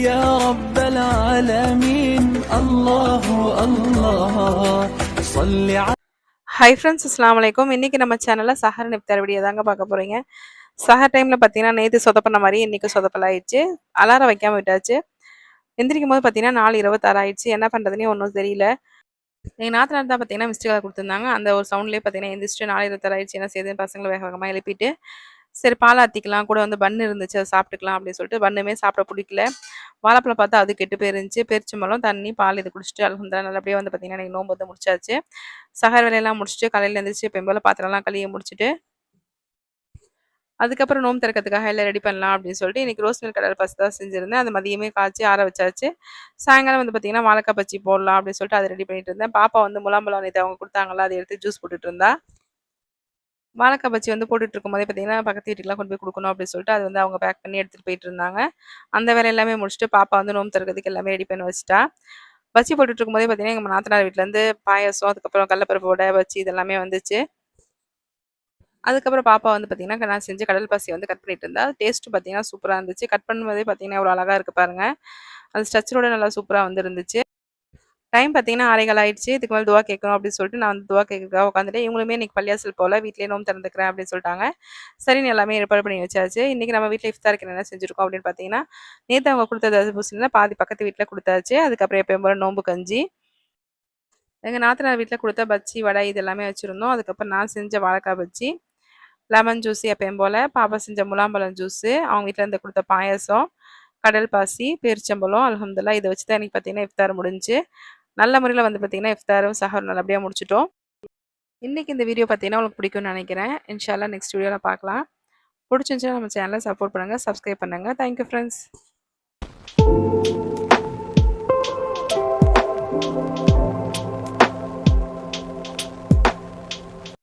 يا رب العالمين الله الله صل على hi friends அஸ்லாம் வலைக்கும் இன்றைக்கி நம்ம சேனலில் சஹர் நிப்தார் வீடியோ தாங்க பார்க்க போகிறீங்க சஹர் டைமில் பார்த்தீங்கன்னா நேற்று சொதப்பின மாதிரி இன்றைக்கி சொதப்பலாயிடுச்சு அலாரம் வைக்காம விட்டாச்சு எந்திரிக்கும் போது பார்த்தீங்கன்னா நாலு இருபத்தாறு ஆயிடுச்சு என்ன பண்ணுறதுனே ஒன்றும் தெரியல எங்கள் நாத்தனார் தான் பார்த்தீங்கன்னா மிஸ்டேக்காக கொடுத்துருந்தாங்க அந்த ஒரு சவுண்ட்லேயே பார்த்தீங்கன்னா எந்திரிச்சிட்டு நாலு இருபத்தாறு ஆயிடுச்சு என்ன செய்யுது பசங்களை வேக வேகமாக எழுப்பிட்டு சரி பால் ஆற்றிக்கலாம் கூட வந்து பன்னு இருந்துச்சு அதை சாப்பிட்டுக்கலாம் அப்படின்னு சொல்லிட்டு பண்ணுமே சாப்பிட பிடிக்கல. வாழைப்பழம் பார்த்தா அது கெட்டு போயிருந்துச்சு. பெருச்சம்பழம் தண்ணி பால் இது குடிச்சிட்டு அலகுந்தா நல்லபடியாக வந்து பார்த்தீங்கன்னா எனக்கு நோம்பு வந்து முடிச்சாச்சு. சகர் வேலையெல்லாம் முடிச்சுட்டு காலையில் எழுந்திரிச்சு பெம்போல பாத்திரம்லாம் கழுவி முடிச்சுட்டு அதுக்கப்புறம் நோம்பு திறக்கிறதுக்காக எல்லாம் ரெடி பண்ணலாம் அப்படின்னு சொல்லிட்டு இன்றைக்கி ரோஸ் மில்க் கடல் பஸ் தான் செஞ்சுருந்தேன். அது மதியமே காய்ச்சி ஆற வச்சாச்சு. சாயங்காலம் வந்து பார்த்தீங்கன்னா வாழைக்காய் பச்சி போடலாம் அப்படின்னு சொல்லிட்டு அதை ரெடி பண்ணிட்டு இருந்தேன். பாப்பா வந்து முலாம்பழம் நேற்று அவங்க கொடுத்தாங்களா அதை எடுத்து ஜூஸ் போட்டுட்டு இருந்தா. வாழைக்காய் பச்சி வந்து போட்டுட்டு இருக்கும்போதே பார்த்தீங்கன்னா பக்கத்து வீட்டுக்குலாம் கொண்டு போய் கொடுக்கணும் அப்படின்னு சொல்லிட்டு அது வந்து அவங்க பேக் பண்ணி எடுத்துகிட்டு போயிட்டு இருந்தாங்க. அந்த வேலை எல்லாமே முடிச்சுட்டு பாப்பா வந்து நோம்பு தருக்கிறதுக்கு எல்லாமே ரெடி பண்ணி வச்சுட்டா. பச்சி போட்டுட்டு இருக்கும்போதே பார்த்தீங்கன்னா எங்கள் நாத்தனார் வீட்டிலேருந்து பாயசம் அதுக்கப்புறம் கடலப்பருப்பு வடை பச்சி இதெல்லாமே வந்துச்சு. அதுக்கப்புறம் பாப்பா வந்து பார்த்தீங்கன்னா நான் செஞ்சு கடல் பாசி வந்து கட் பண்ணிட்டு இருந்தா. டேஸ்ட் பார்த்தீங்கன்னா சூப்பராக இருந்துச்சு. கட் பண்ணும்போதே பார்த்தீங்கன்னா ஒரு அழகாக இருக்குது பாருங்க. அது ஸ்ட்ரக்சரோட நல்லா சூப்பராக வந்து இருந்துச்சு டைம் பார்த்தீங்கன்னா அரைகள் ஆயிடுச்சு. இதுக்கு மேலே துவா கேட்கணும் அப்படின்னு சொல்லிட்டு நான் வந்து துவா கேட்கறதுக்காக உட்காந்துட்டு இவங்களுமே இன்னைக்கு பள்ளியாசல் போல வீட்லேயே நோம் திறந்துக்கிறேன் அப்படின்னு சொல்லிட்டாங்க. சரின்னு எல்லாமே ஏற்பாடு பண்ணி வச்சாச்சு. இன்றைக்கி நம்ம வீட்டில் இஃப்தாருக்கு என்ன செஞ்சுருக்கோம் அப்படின்னு பார்த்தீங்கன்னா நேற்று அவங்க கொடுத்த தர்பூசணியில் பாதி பக்கத்து வீட்டில் கொடுத்தாச்சு. அதுக்கப்புறம் எப்பயும் போல நோம்பு கஞ்சி. எங்கள் நாத்தனார் வீட்டில் கொடுத்த பச்சி வடை இது எல்லாமே வச்சுருந்தோம். அதுக்கப்புறம் நான் செஞ்ச வாழைக்காய் பச்சி லெமன் ஜூஸ் எப்பயும் போல் பாப்பா செஞ்ச முலாம்பழம் ஜூஸு அவங்க வீட்டில் இருந்து கொடுத்த பாயசம் கடல் பாசி பேரிச்சம்பழம் அலமதுல்லா இதை வச்சு தான் எனக்கு பார்த்தீங்கன்னா இஃப்தார் முடிஞ்சு. நல்ல முறையில் வந்து பார்த்தீங்கன்னா இஃப்தாரும் சஹரும் நல்லபடியாக முடிச்சிட்டோம். இன்றைக்கி இந்த வீடியோ பார்த்தீங்கன்னா உங்களுக்கு பிடிக்கும்னு நினைக்கிறேன். இன்ஷால்லா நெக்ஸ்ட் வீடியோவில் பார்க்கலாம் பிடிச்சிருந்துச்சுன்னா நம்ம சேனலை சப்போர்ட் பண்ணுங்கள் சப்ஸ்கிரைப் பண்ணுங்கள் தேங்க்யூ ஃப்ரெண்ட்ஸ்